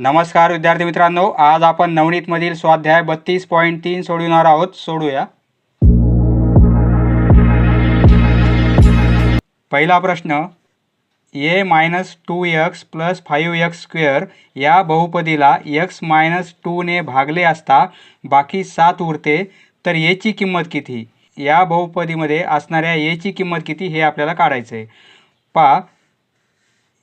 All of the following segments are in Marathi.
नमस्कार विद्यार्थी मित्रांनो. आज आपण नवनीतमधील स्वाध्याय बत्तीस पॉईंट तीन सोडविणार आहोत. सोडूया. पहिला प्रश्न A minus two x plus five x square या बहुपदीला एक्स मायनस टूने भागले असता बाकी सात उरते तर एची किंमत किती? या बहुपदीमध्ये असणाऱ्या एची किंमत किती हे आपल्याला काढायचं आहे पा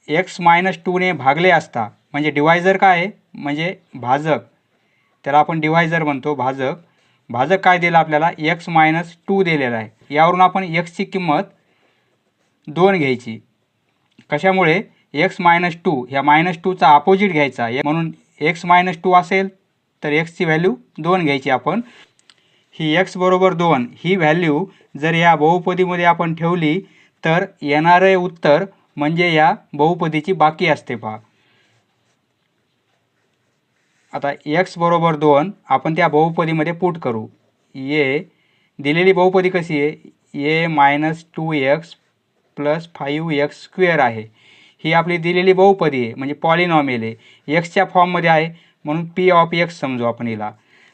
एक्स मायनस टूने भागले असता म्हणजे डिवायझर काय आहे? म्हणजे भाजक. त्याला आपण डिवायझर म्हणतो भाजक. भाजक काय दिलं आपल्याला? एक्स मायनस टू दिलेला आहे. यावरून आपण एक्सची किंमत दोन घ्यायची. कशामुळे? एक्स मायनस टू ह्या मायनस टूचा अपोजिट घ्यायचा. म्हणून एक्स मायनस टू असेल तर एक्सची व्हॅल्यू दोन घ्यायची आपण. ही एक्स बरोबर दोन. ही व्हॅल्यू जर या बहुपदीमध्ये आपण ठेवली तर येणारे उत्तर म्हणजे या बहुपदीची बाकी असते पहा. आता एक्स बरोबर दोन आपण त्या बहुपदीमध्ये पुट करू. ए दिलेली बहुपदी कशी आहे? A minus two x plus five x square आहे. ही आपली दिलेली बहुपदी आहे म्हणजे पॉलिनॉमियल आहे. एक्सच्या फॉर्ममध्ये आहे म्हणून पी ऑफ एक्स समजू आपण हिला.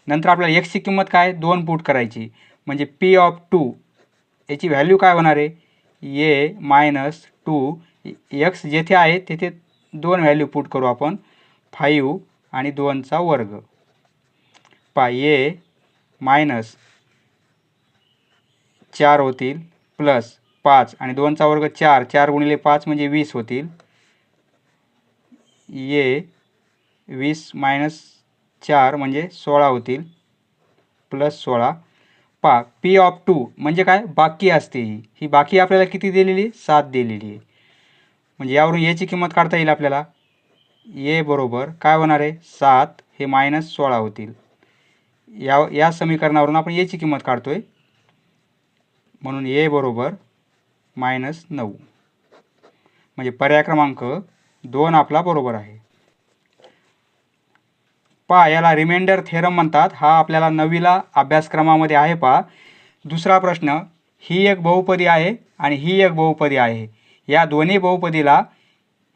नंतर आपल्याला एक्सची किंमत काय? दोन पुट करायची. म्हणजे पी ऑफ टू याची व्हॅल्यू काय होणार आहे? ए मायनस टू एक्स जेथे आहे तेथे दोन व्हॅल्यू पुट करू आपण. फाईव्ह आणि दोनचा वर्ग. पाय ए मायनस चार होतील प्लस पाच आणि दोनचा वर्ग चार. चार गुणिले पाच म्हणजे वीस होतील. ए वीस मायनस चार म्हणजे सोळा होतील. प्लस सोळा. पा पी ऑफ टू म्हणजे काय? बाकी असते ही. ही बाकी आपल्याला किती दिलेली? सात दिलेली आहे. म्हणजे यावरून याची किंमत काढता येईल आपल्याला? ए बरोबर काय होणार आहे? सात हे मायनस सोळा होतील. या या समीकरणावरून आपण याची किंमत काढतो आहे म्हणून ए बरोबर मायनस नऊ. म्हणजे पर्याय क्रमांक दोन आपला बरोबर आहे. पहा याला रिमाइंडर थेरम म्हणतात. हा आपल्याला नवीला अभ्यासक्रमामध्ये आहे पहा. दुसरा प्रश्न ही एक बहुपदी आहे आणि ही एक बहुपदी आहे. या दोन्ही बहुपदीला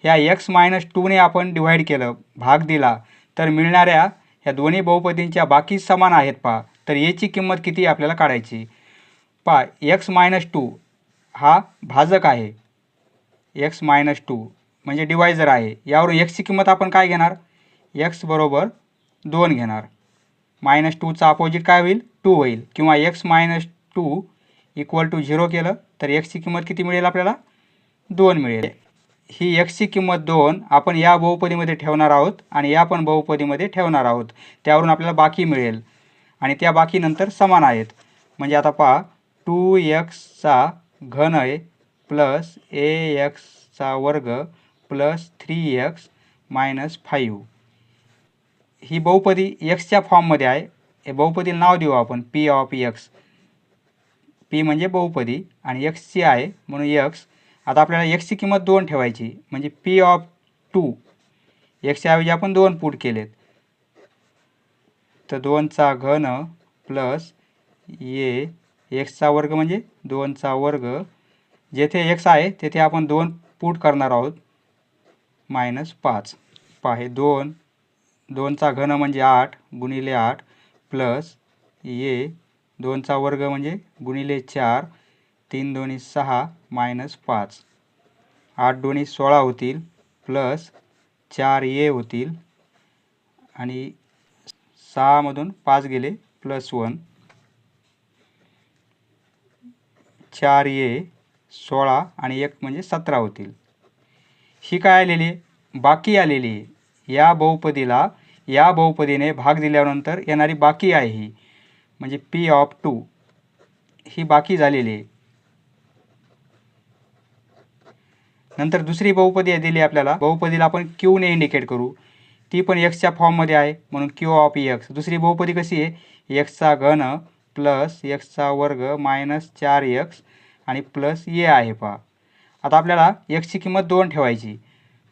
या एक्स मायनस टूने आपण डिव्हाइड केलं भाग दिला तर मिळणाऱ्या ह्या दोन्ही बहुपदींच्या बाकी समान आहेत पहा. तर याची किंमत किती आपल्याला काढायची? पहा एक्स मायनस टू हा भाजक आहे. एक्स मायनस टू म्हणजे डिवायझर आहे. यावरून एक्सची किंमत आपण काय घेणार? एक्स बरोबर दोन घेणार. मायनस टूचा अपोजिट काय होईल? टू होईल. किंवा x minus two equal to zero केलं तर एक्सची किंमत किती मिळेल आपल्याला? दोन मिळेल. ही एक्सची किंमत दोन आपण या बहुपदीमध्ये ठेवणार आहोत आणि या पण बहुपदीमध्ये ठेवणार आहोत. त्यावरून आपल्याला बाकी मिळेल. आणि त्या बाकीनंतर समान आहेत. म्हणजे आता पहा टू एक्सचा घन आहे प्लस ए एक्सचा वर्ग plus three x minus five ही बहुपदी एक्सच्या फॉर्ममध्ये आहे. हे बहुपदीला नाव देऊ आपण. पी ऑफ एक्स पी म्हणजे बहुपदी आणि एक्सची आहे म्हणून एक्स आता आपल्याला एक्सची किंमत दोन ठेवायची म्हणजे पी ऑफ टू एक्सच्या ऐवजी आपण दोन पुट केलेत. तर दोनचा घन प्लस ए एक्सचा वर्ग म्हणजे दोनचा वर्ग. जेथे एक्स आहे तेथे आपण दोन पुट करणार आहोत. मायनस पाच. पाहे दोन दोनचा घन म्हणजे आठ गुणिले आठ प्लस ए दोनचा वर्ग म्हणजे गुणिले चार. तीन दोन्ही सहा मायनस पाच. आठ दोन्ही सोळा होतील प्लस चार ए होतील. आणि सहामधून पाच गेले प्लस वन. चार ए सोळा आणि एक म्हणजे सतरा होतील. ही काय आलेली आहे? बाकी आलेली आहे. या बहुपदीला या बहुपदीने भाग दिल्यानंतर येणारी बाकी आहे ही. म्हणजे पी ऑफ टू ही बाकी झालेली आहे. नंतर दुसरी बहुपदी आहे दिली आपल्याला. बहुपदीला आपण क्यूने इंडिकेट करू. ती पण एक्सच्या फॉर्ममध्ये आहे म्हणून क्यू ऑफ एक्स दुसरी बहुपदी कशी आहे? एक्सचा घन प्लस एक्सचा वर्ग मायनस चार एक्स आणि प्लस ए आहे पहा. आता आपल्याला एक्सची किंमत दोन ठेवायची.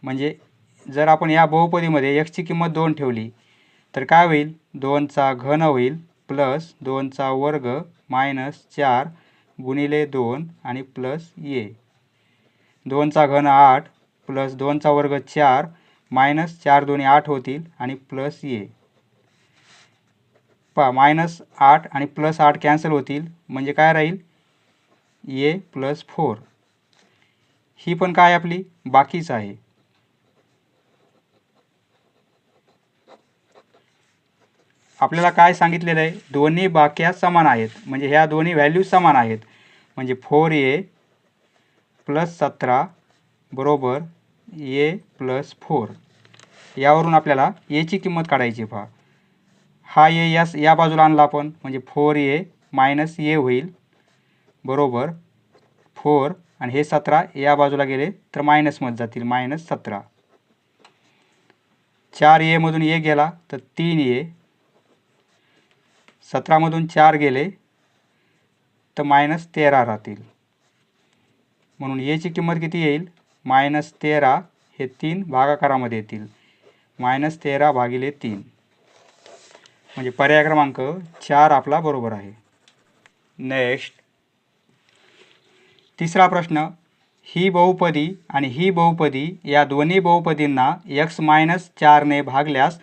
म्हणजे जर आपण या बहुपदीमध्ये एक्सची किंमत दोन ठेवली तर काय होईल? दोनचा घन होईल प्लस दोनचा वर्ग मायनस चार गुणिले दोन आणि प्लस ए दोनचा घन आठ प्लस दोनचा वर्ग चार मायनस चार दोन्ही आठ होतील आणि प्लस ए पा मायनस आठ आणि प्लस आठ कॅन्सल होतील. म्हणजे काय राहील? ए प्लस फोर. ही पण काय आपली? बाकीच आहे. आपल्याला काय सांगितलेलं आहे? दोन्ही बाक्या समान आहेत. म्हणजे ह्या दोन्ही व्हॅल्यू समान आहेत. म्हणजे फोर ए प्लस सतरा बरोबर ए प्लस फोर. यावरून आपल्याला एची किंमत काढायची पहा. हा ए यास या बाजूला आणला आपण. म्हणजे फोर ए मायनस ए होईल. बरोबर. फोर आणि हे सतरा या बाजूला गेले तर मायनसमध्ये जातील. मायनस सतरा. चार एमधून ए गेला तर तीन ए. सतरामधून चार गेले तर मायनस तेरा राहतील. म्हणून एची किंमत किती येईल? मायनस तेरा हे तीन भागाकारामध्ये येतील. मायनस तेरा भागिले तीन. म्हणजे पर्याय क्रमांक चार आपला बरोबर आहे. नेक्स्ट तिसरा प्रश्न. ही बहुपदी आणि ही बहुपदी या दोन्ही बहुपदींना एक्स मायनस चारने भागल्यास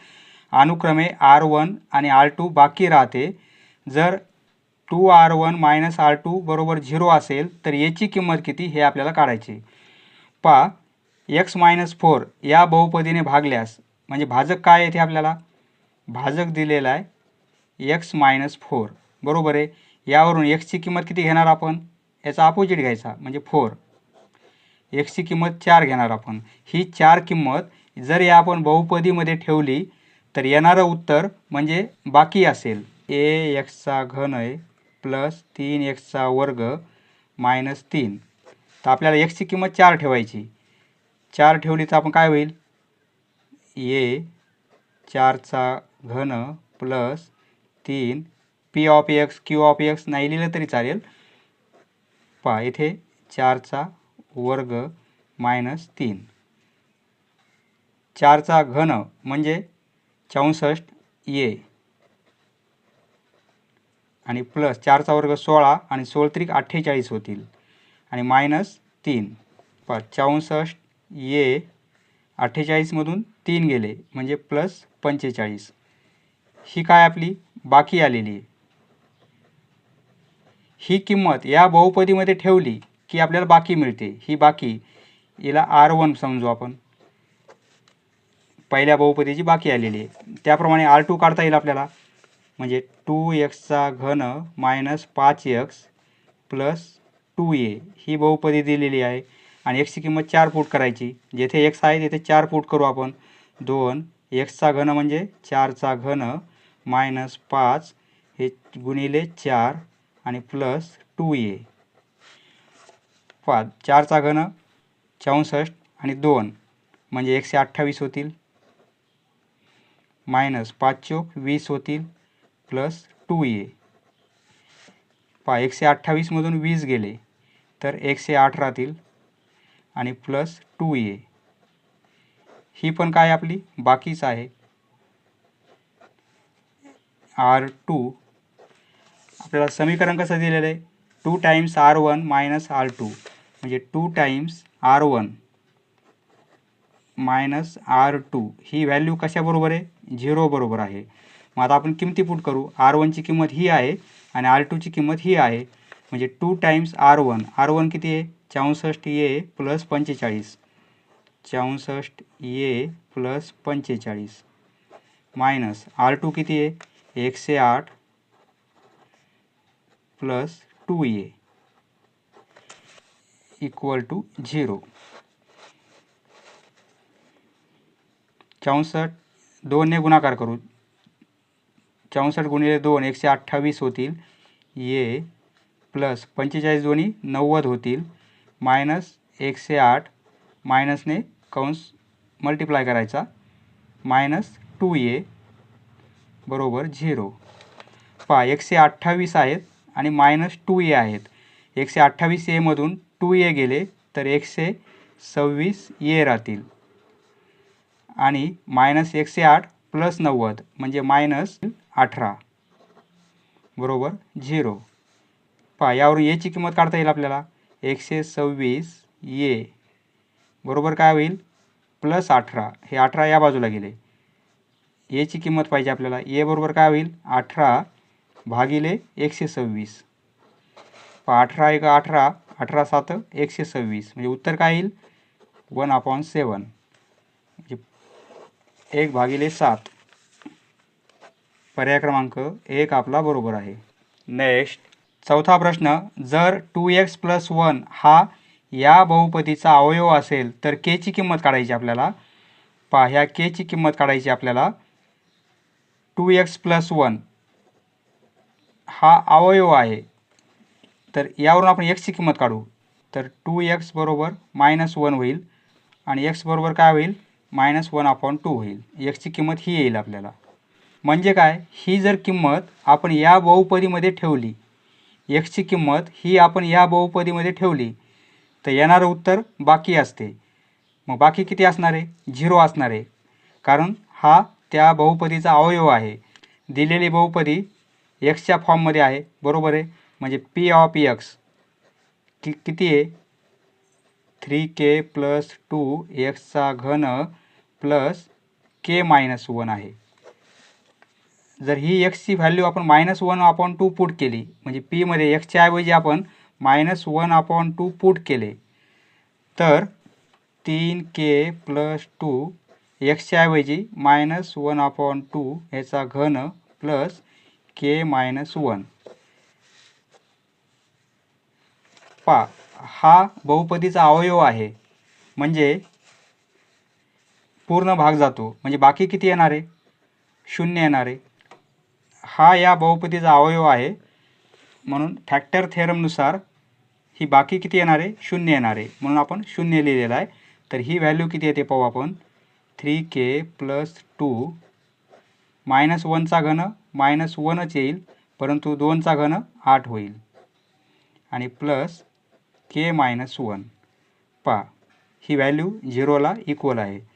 अनुक्रमे आर वन आणि आर टू बाकी राहते. जर two R one minus R two बरोबर झिरो असेल तर याची किंमत किती हे आपल्याला काढायचे पा एक्स मायनस फोर या बहुपदीने भागल्यास म्हणजे भाजक काय येते आपल्याला? भाजक दिलेला आहे एक्स मायनस फोर बरोबर आहे? यावरून एक्सची किंमत किती घेणार आपण? याचा अपोजिट घ्यायचा म्हणजे फोर एक्सची किंमत चार घेणार आपण. ही चार किंमत जर या आपण बहुपदीमध्ये ठेवली तर येणारं उत्तर म्हणजे बाकी असेल. ए एक्सचा घन आहे. प्लस तीन एक्सचा वर्ग मायनस तीन. तर आपल्याला एक्सची किंमत चार ठेवायची. चार ठेवली तर आपण काय होईल? ए चारचा घन प्लस तीन. P of x Q of x नाही लिहिलं तरी चालेल. पहा इथे चारचा वर्ग मायनस तीन. चारचा घन म्हणजे चौसष्ट ए. आणि प्लस चारचा वर्ग सोळा आणि सोळ त्रिक अठ्ठेचाळीस होतील. आणि मायनस तीन. पा चौसष्ट ए अठ्ठेचाळीसमधून तीन गेले म्हणजे प्लस पंचेचाळीस. ही काय आपली? बाकी आलेली आहे. ही किंमत या बहुपदीमध्ये ठेवली की आपल्याला बाकी मिळते. ही बाकी हिला आर वन समजू आपण. पहिल्या बहुपदीची बाकी आलेली आहे. त्याप्रमाणे आर टू काढता येईल आपल्याला. म्हणजे टू एक्सचा घन मायनस पाच एक्स प्लस टू ए. ही बहुपदी दिलेली आहे. आणि एक्सची किंमत चार फूट करायची. जेथे एक्स आहे तेथे चार फूट करू आपण. दोन एक्सचा घन म्हणजे चारचा घन मायनस पाच हे गुणिले चार आणि प्लस टू ए. पाच चारचा घन चौसष्ट आणि दोन म्हणजे एकशे अठ्ठावीस होतील. मायनस पाच चोक वीस होतील. Plus two A. पहा एकशे अठ्ठावीसमधून वीस गेले तर एकशे आठ राहतील आणि प्लस टू ए. ही पण काय आपली? बाकीच आहे. R two. आपल्याला समीकरण कसं दिलेलं आहे? Two times R one minus R two. म्हणजे two times R one minus R two. ही व्हॅल्यू कशाबरोबर आहे? झिरो बरोबर आहे. मग आता आपण किमती पुट करू. आर वनची किंमत ही आहे आणि आर टूची किंमत ही आहे. म्हणजे two times R one R one किती आहे? चौसष्ट ए प्लस पंचेचाळीस. चौसष्ट ए प्लस पंचेचाळीस. मायनस आर टू किती आहे? एकशे आठ plus two A equal to zero चौसष्ट दोनने गुणाकार करू. चौसष्ट गुणिले दोन एकशे अठ्ठावीस होतील. ये प्लस पंचेचाळीस दोन्ही नव्वद होतील. मायनस एकशे आठ मायनसने कंस मल्टिप्लाय करायचा. मायनस टू ए बरोबर झिरो. पहा एकशे अठ्ठावीस आहेत आणि मायनस टू ए आहेत. एकशे अठ्ठावीस एमधून टू ए गेले तर एकशे सव्वीस ए राहतील. आणि मायनस एकशे आठ प्लस नव्वद म्हणजे मायनस अठरा. बरोबर? झिरो. पहा यावरून एची किंमत काढता येईल आपल्याला. एकशे सव्वीस ए. बरोबर काय होईल? प्लस अठरा. हे अठरा या बाजूला गेले. एची किंमत पाहिजे आपल्याला. ए बरोबर काय होईल? अठरा भागिले एकशे सव्वीस. पहा अठरा एक अठरा अठरा सात एकशे सव्वीस. म्हणजे उत्तर काय येईल? One upon seven. एक भागिले सात. पर्याय क्रमांक एक आपला बरोबर आहे. नेक्स्ट चौथा प्रश्न जर टू एक्स प्लस वन हा या बहुपदीचा अवयव असेल तर केची किंमत काढायची आपल्याला? पहा ह्या केची किंमत काढायची आपल्याला. टू एक्स प्लस वन हा अवयव आहे. तर यावरून आपण एक्सची किंमत काढू. तर टू एक्स बरोबर मायनस वन होईल. आणि एक्स बरोबर काय होईल? मायनस वन अपॉन टू होईल. एक्सची किंमत ही येईल आपल्याला. म्हणजे काय? ही जर किंमत आपण या बहुपदीमध्ये ठेवली एक्सची किंमत ही आपण या बहुपदीमध्ये ठेवली तर येणारं उत्तर बाकी असते. मग बाकी किती असणार आहे? झिरो असणार आहे. कारण हा त्या बहुपदीचा अवयव आहे. दिलेली बहुपदी एक्सच्या फॉर्ममध्ये आहे. बरोबर आहे? म्हणजे पी ऑफ एक्स कि किती आहे? थ्री के प्लस टू एक्सचा घन प्लस के मायनस वन आहे. जर ही एक्सची व्हॅल्यू आपण minus one upon two put केली म्हणजे पीमध्ये एक्सच्या ऐवजी आपण minus one upon two put केले तर तीन के प्लस टू एक्सच्या ऐवजी मायनस वन अपॉन टू ह्याचा घन प्लस के मायनस वन. पा हा बहुपदीचा अवयव आहे. म्हणजे पूर्ण भाग जातो. म्हणजे बाकी किती येणार? आहे शून्य येणार. आहे हा या बहुपदीचा अवयव आहे. म्हणून फॅक्टर थेरमनुसार ही बाकी किती येणार? आहे शून्य येणार. आहे म्हणून आपण शून्य लिहिलेलं आहे. तर ही व्हॅल्यू किती येते पाहू आपण. Three K plus two minus वनचा घन मायनस वनच येईल. परंतु दोनचा घन आठ होईल. आणि प्लस के मायनस वन पा ही व्हॅल्यू झिरोला इक्वल आहे.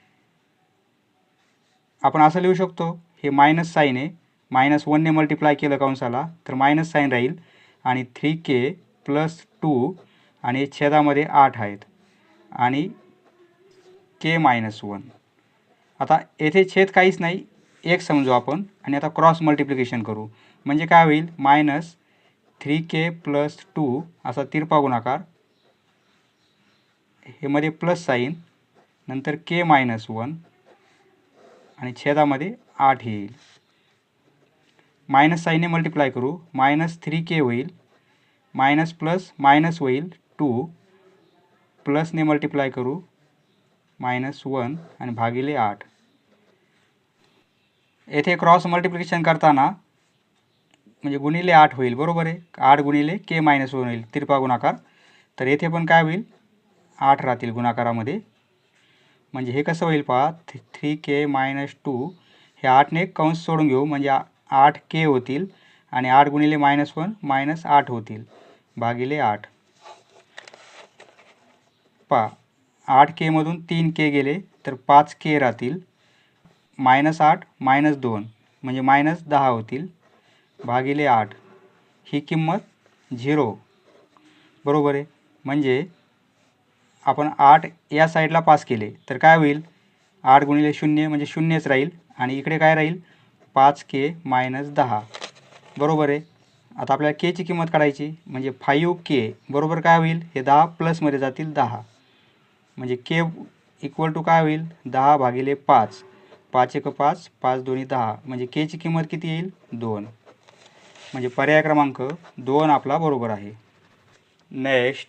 आपण असं लिहू शकतो हे मायनस साईन आहे. मायनस वनने मल्टिप्लाय केलं कंसाला तर मायनस साईन राहील. आणि थ्री के प्लस टू आणि छेदामध्ये आठ आहेत. आणि के मायनस वन आता येथे छेद काहीच नाही एक समजू आपण. आणि आता क्रॉस मल्टिप्लिकेशन करू. म्हणजे काय होईल? Minus three K plus two असा तिरपा गुणाकार. हे मध्ये प्लस साईन नंतर के मायनस वन आणि छेदामध्ये आठ येईल. मायनस साईनने मल्टिप्लाय करू. मायनस थ्री के होईल. मायनस प्लस मायनस होईल टू प्लसने मल्टिप्लाय करू. मायनस वन आणि भागिले आठ. येथे क्रॉस मल्टिप्लिकेशन करताना म्हणजे गुणिले आठ होईल. बरोबर आहे? आठ गुणिले के मायनस वन होईल. तिरपा गुणाकार. तर येथे पण काय होईल? आठ राहतील गुणाकारामध्ये. म्हणजे हे कसं होईल पहा थ्री के मायनस टू हे आठने कंस सोडून घेऊ म्हणजे आठ के होतील आणि आठ गुणिले मायनस वन मायनस आठ होतील. भागिले आठ. पा आठ केमधून तीन के गेले तर पाच के राहतील. मायनस आठ मायनस दोन म्हणजे मायनस दहा होतील. भागिले आठ. ही किंमत झिरो बरोबर आहे. म्हणजे आपण आठ या साईडला पास केले तर काय होईल? आठ गुणिले शून्य म्हणजे शून्यच राहील आणि इकडे काय राहील? पाच के मायनस दहा. बरोबर आहे? आता आपल्याला केची किंमत काढायची म्हणजे फाईव्ह के बरोबर काय होईल? हे दहा प्लसमध्ये जातील दहा. म्हणजे के इक्वल टू काय होईल? दहा भागिले पाच. पाच एक पाच पाच दोन्ही दहा. म्हणजे केची किंमत किती येईल? दोन. म्हणजे पर्याय क्रमांक दोन आपला बरोबर आहे. नेक्स्ट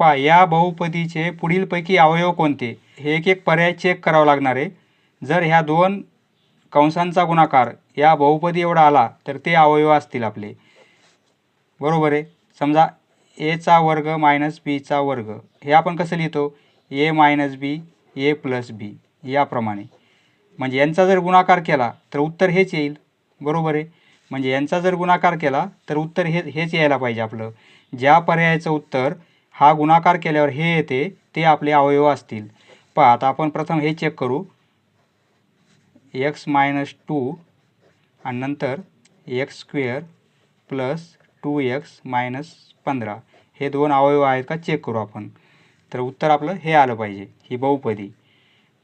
पहा या बहुपदीचे पुढीलपैकी अवयव कोणते? हे एक एक पर्याय चेक करावं लागणार आहे. जर ह्या दोन कंसांचा गुणाकार या बहुपदी एवढा आला तर ते अवयव असतील आपले. बरोबर आहे. समजा एचा वर्ग मायनस बीचा वर्ग. हे आपण कसं लिहितो? ए मायनस बी ए प्लस बी याप्रमाणे. म्हणजे यांचा जर गुणाकार केला तर उत्तर हेच येईल. बरोबर आहे. म्हणजे यांचा जर गुणाकार केला तर उत्तर हे हेच यायला पाहिजे आपलं. ज्या पर्यायाचं उत्तर हा गुणाकार केल्यावर हे येते ते आपले अवयव असतील. पहा आता आपण प्रथम हे चेक करू. एक्स मायनस टू आणि नंतर x square plus two x minus पंधरा. हे दोन अवयव आहेत का? चेक करू आपण. तर उत्तर आपलं हे आलं पाहिजे ही बहुपदी.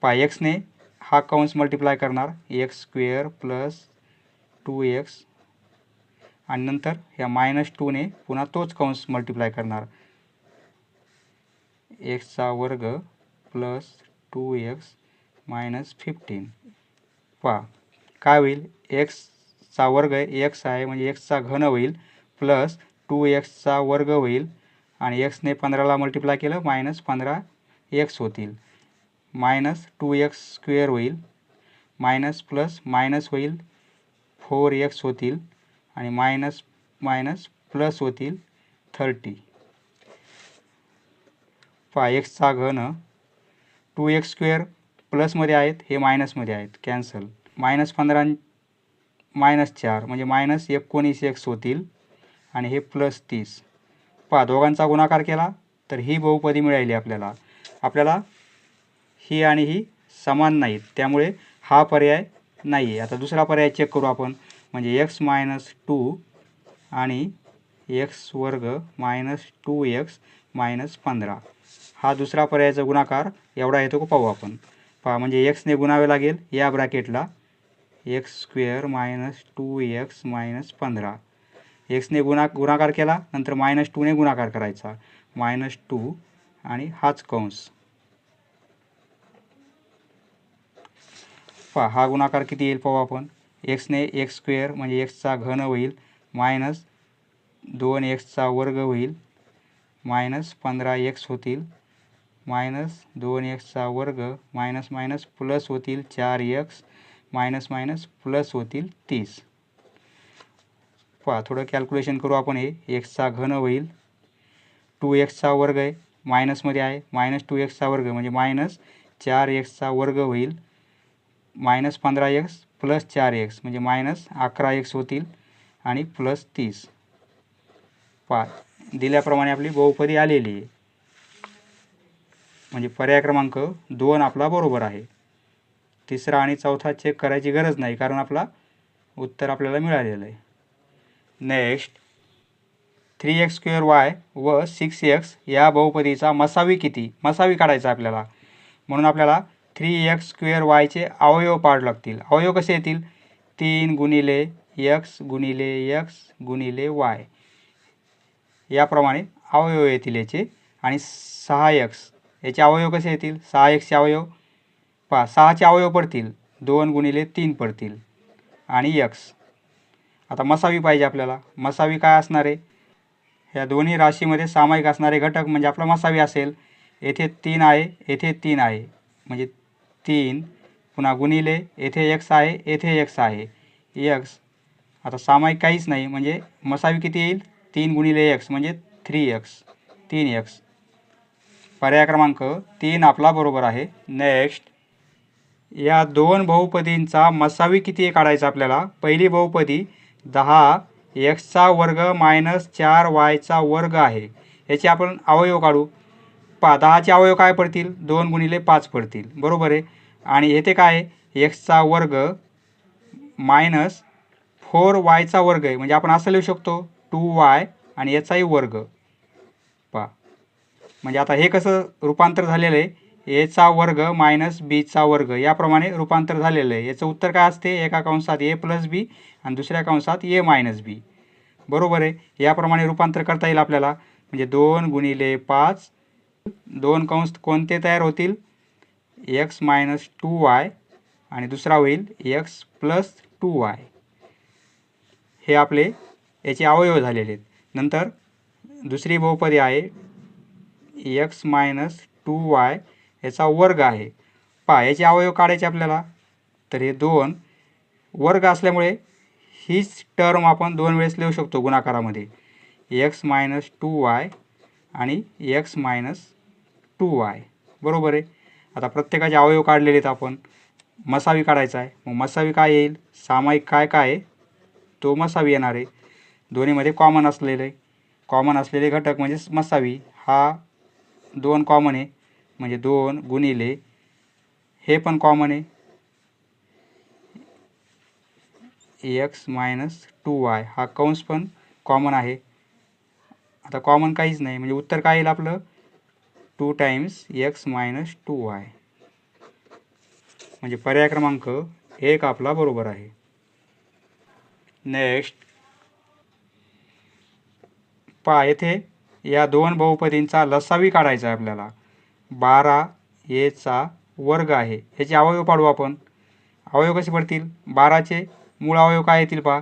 पहा एक्सने हा काउन्स मल्टिप्लाय करणार. X square plus two x आणि नंतर ह्या मायनस टूने पुन्हा तोच कौन्स मल्टिप्लाय करणार. एक्सचा वर्ग plus two x minus fifteen. पहा काय होईल? एक्सचा वर्ग एक्स आहे म्हणजे एक्सचा घन होईल प्लस टू एक्सचा वर्ग होईल आणि एक्सने पंधराला मल्टिप्लाय केलं मायनस पंधरा एक्स होतील. मायनस टू एक्स स्क्वेअर होईल मायनस प्लस मायनस होईल फोर एक्स होतील आणि मायनस मायनस प्लस होतील थर्टी. पहा एक्सचा घन टू एक्स स्क्वेअर प्लसमध्ये आहेत हे मायनसमध्ये आहेत. कॅन्सल. मायनस पंधरा मायनस चार म्हणजे मायनस एकोणीस एक्स होतील आणि हे प्लस तीस. पहा दोघांचा गुणाकार केला तर ही बहुपदी मिळाली आपल्याला. आपल्याला ही आणि ही समान नाहीत. त्यामुळे हा पर्याय नाही आहे आता दुसरा पर्याय चेक करू आपण. म्हणजे एक्स मायनस टू आणि एक्स वर्ग मायनस टू एक्स मायनस पंधरा. हा दुसरा पर्यायाचा गुणाकार एवढा येतो का पाहू आपण. पहा म्हणजे एक्सने गुणावे लागेल या ब्रॅकेटला x square minus two x minus पंधरा. एक्सने गुणा गुणाकार केला नंतर मायनस टूने गुणाकार करायचा. मायनस टू आणि हाच कंस. पहा हा गुणाकार किती येईल पाहू आपण. एक्सने एक्स स्क्वेअर म्हणजे एक्सचा घन होईल मायनस दोन एक्सचा वर्ग होईल मायनस पंधरा एक्स होतील मायनस दोन एक्सचा वर्ग मायनस मायनस प्लस होतील चार एक्स मायनस मायनस प्लस होतील तीस. पहा थोडं कॅल्क्युलेशन करू आपण हे. एक्सचा घन होईल. टू एक्सचा वर्ग आहे. मायनसमध्ये आहे. मायनस टू एक्सचा वर्ग म्हणजे मायनस चार एक्सचा वर्ग होईल. मायनस पंधरा एक्स प्लस चार एक्स म्हणजे मायनस अकरा एक्स होतील आणि प्लस तीस. पा दिल्याप्रमाणे आपली बहुपदी आलेली आहे. म्हणजे पर्याय क्रमांक दोन आपला बरोबर आहे. तिसरा आणि चौथा चेक करायची गरज नाही कारण आपला उत्तर आपल्याला मिळालेलं आहे. Next three x square Y व सिक्स एक्स या बहुपदीचा मसावी किती? मसावी काढायचा आपल्याला. म्हणून आपल्याला थ्री एक्स स्क्वेअर वायचे अवयव पाड लागतील. अवयव कसे येतील? तीन गुणिले एक्स गुणिले एक्स गुणिले वाय याप्रमाणे अवयव येतील याचे. आणि सहा एक्स याचे अवयव कसे येतील? सहा एक्सचे अवयव. पहा सहाचे अवयव पडतील. दोन गुणिले तीन पडतील. आणि यक्स आता मसावी पाहिजे आपल्याला. मसावी काय असणार? आहे ह्या दोन्ही राशीमध्ये सामायिक असणारे घटक म्हणजे आपला मसावी असेल. येथे तीन आहे येथे तीन आहे. म्हणजे तीन पुन्हा गुणिले येथे एक्स आहे येथे एक्स आहे. एक्स. आता सामायिक काहीच नाही. म्हणजे मसावी किती येईल? तीन गुणिले एक्स म्हणजे थ्री एक्स. तीन एक्स. पर्याय क्रमांक तीन आपला बरोबर आहे. नेक्स्ट या दोन बहुपदींचा मसावी किती काढायचा आपल्याला? पहिली बहुपदी दहा एक्सचा वर्ग मायनस चार वायचा वर्ग आहे. याचे आपण अवयव काढू. पा दहाचे अवयव काय पडतील? दोन गुणिले पाच पडतील. बरोबर आहे. आणि येथे काय आहे? एक्सचा वर्ग मायनस फोर वायचा वर्ग आहे. म्हणजे आपण असं लिहू शकतो. टू वाय आणि याचाही वर्ग. म्हणजे आता हे कसं रूपांतर झालेलं आहे? एचा वर्ग मायनस बीचा वर्ग. याप्रमाणे रूपांतर झालेलं आहे. याचं उत्तर काय असते? एका कंसात ए प्लस बी आणि दुसऱ्या कंसात ए मायनस बी बरोबर आहे? याप्रमाणे रूपांतर करता येईल आपल्याला. म्हणजे दोन गुणिले पाच दोन कंस कोणते तयार होतील? एक्स मायनस टू वाय आणि दुसरा होईल एक्स प्लस टू वाय हे आपले याचे अवयव झालेले आहेत. नंतर दुसरी बहुपदी आहे एक्स मायनस टू वाय याचा वर्ग आहे. पहा याचे अवयव काढायचे आपल्याला. तर हे दोन वर्ग असल्यामुळे हीच टर्म आपण दोन वेळेस लिहू शकतो गुणाकारामध्ये. एक्स मायनस टू वाय आणि एक्स मायनस टू वाय. बरोबर आहे? आता प्रत्येकाचे अवयव काढलेले आहेत आपण. मसावी काढायचा आहे. मग मसावी काय येईल? सामायिक काय काय आहे? तो मसावी येणार आहे. दोन्हीमध्ये कॉमन असलेले. कॉमन असलेले घटक म्हणजेच मसावी. हा दोन कॉमन आहे. म्हणजे दोन गुणिले हे पण कॉमन आहे. एक्स मायनस टू वाय हा कंस पण कॉमन आहे. आता कॉमन काहीच नाही. म्हणजे उत्तर काय येईल आपलं? Two times x minus two y म्हणजे पर्याय क्रमांक एक आपला बरोबर आहे. नेक्स्ट पहा येथे या दोन बहुपदींचा लसावी काढायचा आहे आपल्याला. बारा एचा वर्ग आहे. याचे अवयव पाडू आपण. अवयव कसे पडतील? बाराचे मूळ अवयव काय येतील पहा?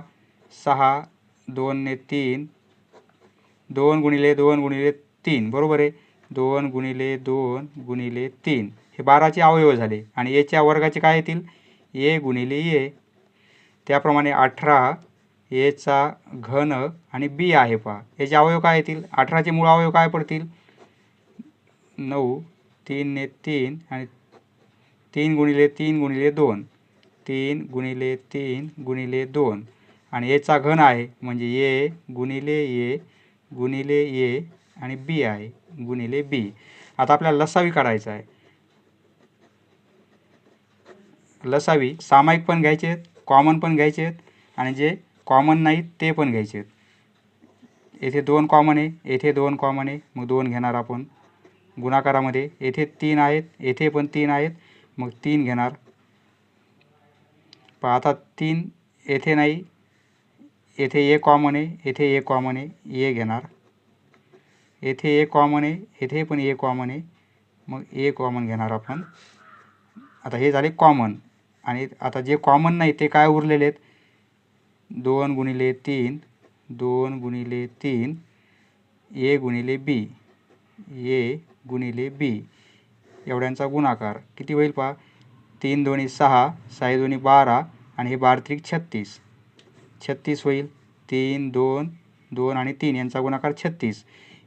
सहा दोनने तीन. दोन गुणिले दोन गुणिले तीन. बरोबर आहे? दोन गुणिले दोन गुणिले तीन. हे बाराचे अवयव झाले. आणि याच्या वर्गाचे काय येतील? ए गुणिले ए. त्याप्रमाणे अठरा याचा घन आणि बी आहे पहा. याचे अवयव काय येतील? अठराचे मूळ अवयव काय पडतील? नऊ तीनने तीन आणि तीन गुणिले तीन गुणिले दोन. तीन गुणिले तीन गुणिले दोन. आणि याचा घन आहे म्हणजे ए गुणिले ए गुणिले ए आणि बी आहे गुणिले बी आता आपल्याला लसावी काढायचा आहे. लसावी सामायिक पण घ्यायचे आहेत कॉमन पण घ्यायचे आहेत आणि जे कॉमन नाहीत ते पण घ्यायचे आहेत. येथे दोन कॉमन आहे येथे दोन कॉमन आहे मग दोन घेणार आपण. गुणाकारामध्ये येथे तीन आहेत येथे पण तीन आहेत मग तीन घेणार. पण आता तीन येथे नाही येथे ए कॉमन आहे येथे ए कॉमन आहे ए घेणार. येथे ए कॉमन आहे येथे पण ए कॉमन आहे मग ए कॉमन घेणार आपण. आता हे झाले कॉमन आणि आता जे कॉमन नाही ते काय उरलेले आहेत? दोन गुणिले तीन दोन गुणिले तीन ए गुणिले बी ए गुणिले बी. एवढ्यांचा गुणाकार किती होईल पहा? तीन दोन्ही सहा सहा दोन्ही बारा आणि हे बारा त्रिक छत्तीस. छत्तीस होईल. तीन दोन दोन आणि तीन यांचा गुणाकार छत्तीस.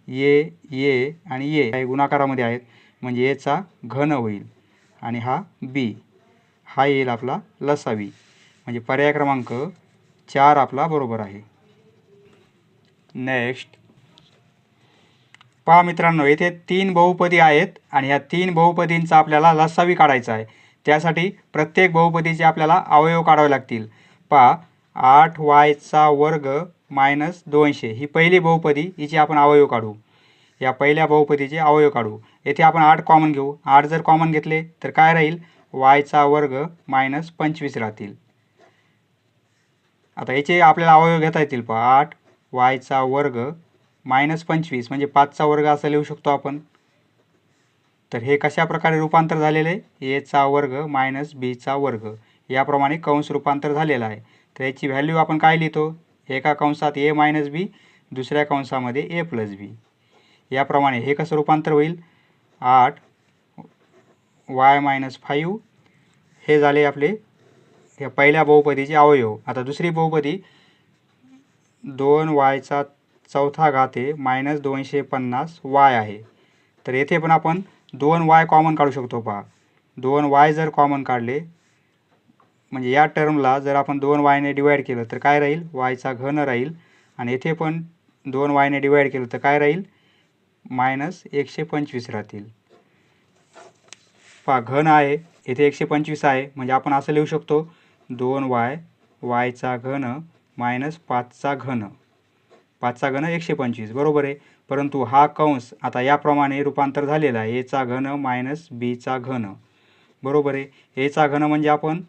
ये ये आणि ये हे गुणाकारामध्ये आहेत. म्हणजे येचा घन होईल. आणि हा बी. हा येईल आपला लसावी. म्हणजे पर्याय क्रमांक चार आपला बरोबर आहे. नेक्स्ट पहा मित्रांनो येथे तीन बहुपदी आहेत आणि या तीन बहुपदींचा आपल्याला लसावी काढायचा आहे. त्यासाठी प्रत्येक बहुपदीचे आपल्याला अवयव काढावे लागतील. पहा आठ वायचा वर्ग मायनस दोनशे. ही पहिली बहुपदी हिचे आपण अवयव काढू. या पहिल्या बहुपदीचे अवयव काढू. येथे आपण आठ कॉमन घेऊ. आठ जर कॉमन घेतले तर काय राहील? वायचा वर्ग मायनस पंचवीस राहतील. आता याचे आपल्याला अवयव घेता येतील पहा. आठ वायचा वर्ग मायनस पंचवीस म्हणजे पाचचा वर्ग असं लिहू शकतो आपण. तर हे कशा प्रकारे रूपांतर झालेलं आहे? एचा वर्ग मायनस बीचा वर्ग. याप्रमाणे कंस रूपांतर झालेलं आहे. तर याची व्हॅल्यू आपण काय लिहितो? एका कंसात ए मायनस बी दुसऱ्या कंसामध्ये ए प्लस बी. याप्रमाणे हे कसं रूपांतर होईल? आठ वाय मायनस फाईव्ह हे झाले आपले या पहिल्या बहुपदीचे अवयव. आता दुसरी बहुपदी दोन वायचा चौथा घाते मायनस दोनशे पन्नास वाय आहे. तर येथे पण आपण दोन वाय कॉमन काढू शकतो पहा. दोन वाय जर कॉमन काढले म्हणजे या टर्मला जर आपण दोन वायने डिवाईड केलं तर काय राहील? वायचा घन राहील. आणि येथे पण दोन वायने डिवाईड केलं तर काय राहील? मायनस एकशे पंचवीस राहतील. पहा घन आहे. येथे एकशे पंचवीस आहे. म्हणजे आपण असं लिहू शकतो दोन वाय वायचा घन मायनस पाचचा घन. पाचचा घन एकशे पंचवीस बरोबर आहे? परंतु हा कंस आता याप्रमाणे रूपांतर झालेला आहे. एचा घन मायनस बीचा घन. बरोबर आहे? एचा घन म्हणजे आपण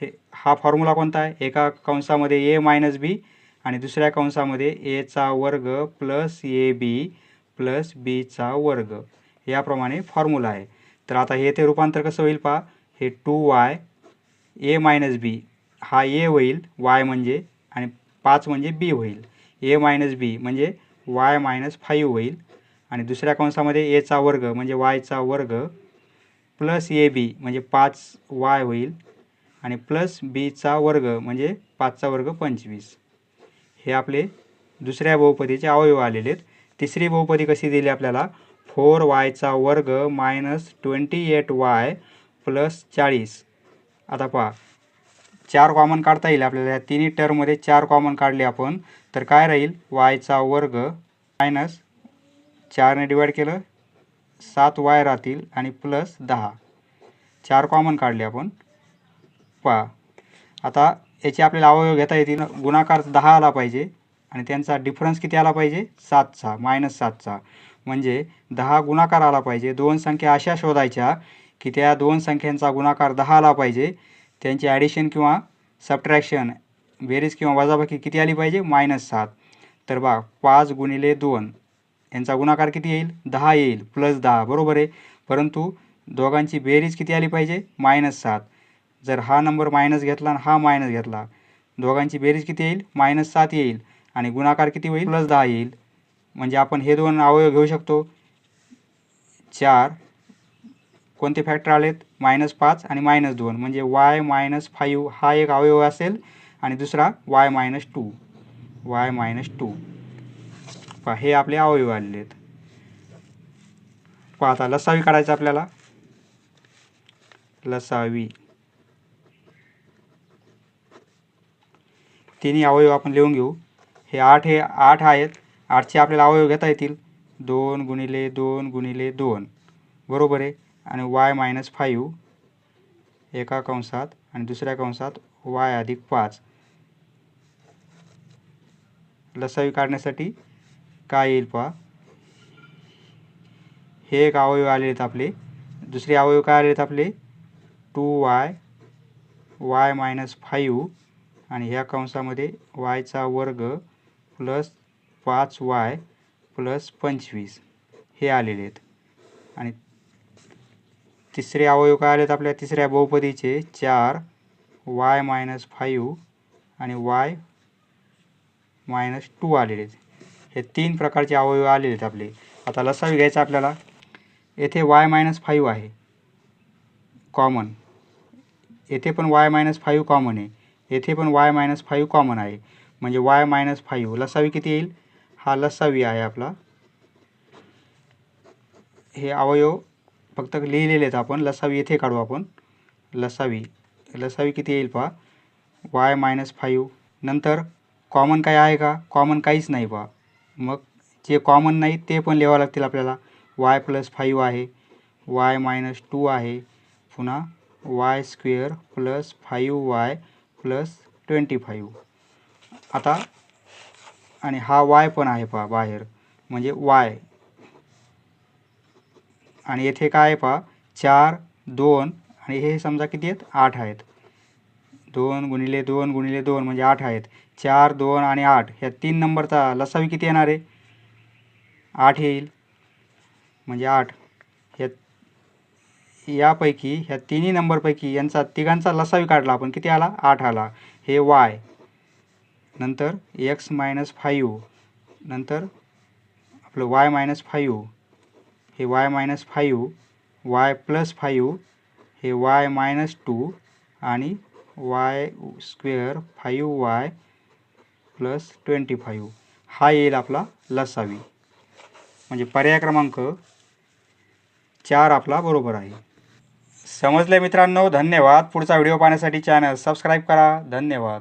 हे हा फॉर्म्युला कोणता आहे? एका कंसामध्ये ए मायनस बी आणि दुसऱ्या कंसामध्ये एचा वर्ग प्लस ए बी प्लस बीचा वर्ग. याप्रमाणे फॉर्म्युला आहे. तर आता हे ते रूपांतर कसं होईल पहा? हे two y a minus b हा ए होईल वाय म्हणजे आणि पाच म्हणजे बी होईल. ए मायनस बी म्हणजे वाय मायनस फाईव्ह होईल. आणि दुसऱ्या कंसामध्ये एचा वर्ग म्हणजे वायचा वर्ग प्लस ए बी म्हणजे पाच वाय होईल. आणि प्लस बीचा वर्ग म्हणजे पाचचा वर्ग पंचवीस. हे आपले दुसऱ्या बहुपदीचे अवयव आलेले आहेत. तिसरी बहुपदी कशी दिली आपल्याला? फोर वायचा वर्ग minus twenty eight y plus चाळीस. आता पहा. चार कॉमन काढता येईल आपल्याला. या तिन्ही टर्ममध्ये चार कॉमन काढले आपण तर काय राहील? वायचा वर्ग मायनस चारने डिवाईड केलं सात वाय राहतील आणि प्लस दहा. चार कॉमन काढले आपण. पहा. आता याचे आपल्याला अवयव घेता येतील. गुणाकार दहा आला पाहिजे आणि त्यांचा डिफरन्स किती आला पाहिजे? सातचा मायनस सातचा. म्हणजे दहा गुणाकार आला पाहिजे. दोन संख्या अशा शोधायच्या की त्या दोन संख्यांचा गुणाकार दहा आला पाहिजे. त्यांची ॲडिशन किंवा सबट्रॅक्शन बेरीज किंवा वजाबाकी किती आली पाहिजे? मायनस सात. तर बा पाच गुणिले दोन यांचा गुणाकार किती येईल? दहा येईल प्लस दहा. बरोबर आहे? परंतु दोघांची बेरीज किती आली पाहिजे? मायनस सात. जर हा नंबर मायनस घेतला आणि हा मायनस घेतला दोघांची बेरीज किती येईल? मायनस सात येईल. आणि गुणाकार किती होईल? प्लस दहा येईल. म्हणजे आपण हे दोन अवयव घेऊ शकतो. चार कोणते फॅक्टर आलेत? मायनस पाच आणि मायनस दोन. म्हणजे वाय मायनस फाईव्ह हा एक अवयव असेल आणि दुसरा y minus two y minus two हे आपले अवयव आलेले आहेत पहा आता लसावी काढायचं आपल्याला. लसावी. तिन्ही अवयव आपण लिहून घेऊ. हे आठ हे आठ आहेत. आठचे आपल्याला अवयव घेता येतील. दोन गुणिले दोन गुणिले दोन. बरोबर आहे? आणि वाय मायनस फाईव्ह एका कंसात आणि दुसऱ्या कंसात वाय अधिक पाच. लसावी काढण्यासाठी काय येईल पहा? हे एक अवयव आले आहेत आपले. दुसरे अवयव काय आले आहेत आपले? Two y y minus five आणि ह्या कंसामध्ये वायचा वर्ग प्लस पाच वाय प्लस पंचवीस हे आलेले आहेत. आणि तिसरे अवयव काय आलेत आपल्या? तिसऱ्या बहुपदीचे चार वाय मायनस फाईव्ह आणि वाय मायनस टू आलेले आहेत. हे तीन प्रकारचे अवयव आलेले आहेत आपले. आता लसावी घ्यायचा आपल्याला. येथे वाय मायनस फाईव्ह आहे. कॉमन. येथे पण वाय मायनस फाईव्ह कॉमन आहे. येथे पण वाय मायनस फाईव्ह कॉमन आहे. म्हणजे वाय मायनस फाईव्ह. लसावी किती येईल? हा लसावी आहे आपला. हे अवयव फक्त लिहिलेले आहेत आपण. लसावी येथे काढू आपण. लसावी. लसावी किती येईल पहा. वाय मायनस फाईव्ह नंतर कॉमन काय आहे का? कॉमन काहीच नाही पहा. मग जे कॉमन नाही ते पण लिहावं लागतील आपल्याला. वाय प्लस फाईव्ह आहे. वाय मायनस टू आहे. पुन्हा y square plus five y plus twenty five आता आणि हा वाय पण आहे पहा बाहेर. म्हणजे वाय आणि येथे काय आहे पहा? चार दोन आणि हे समजा किती आहेत? आठ आहेत. दोन गुणिले दोन गुणिले दोन म्हणजे आठ आहेत. चार दोन आणि आठ ह्या तीन नंबरचा लसावी किती येणार आहे? आठ येईल. म्हणजे आठ. ह्या यापैकी ह्या तिन्ही नंबरपैकी यांचा तिघांचा लसावी काढला. आपण किती आला? आठ आला. हे वाय. नंतर एक्स मायनस फाईव्ह नंतर आपलं वाय मायनस फाईव्ह हे y minus five y plus five हे वाय मायनस टू आणि y square five y plus twenty five हा येईल आपला लसावी. म्हणजे पर्याय क्रमांक चार आपला बरोबर आहे. समजले मित्रांनो धन्यवाद. पुढचा व्हिडिओ पाहण्यासाठी चॅनल सबस्क्राईब करा. धन्यवाद.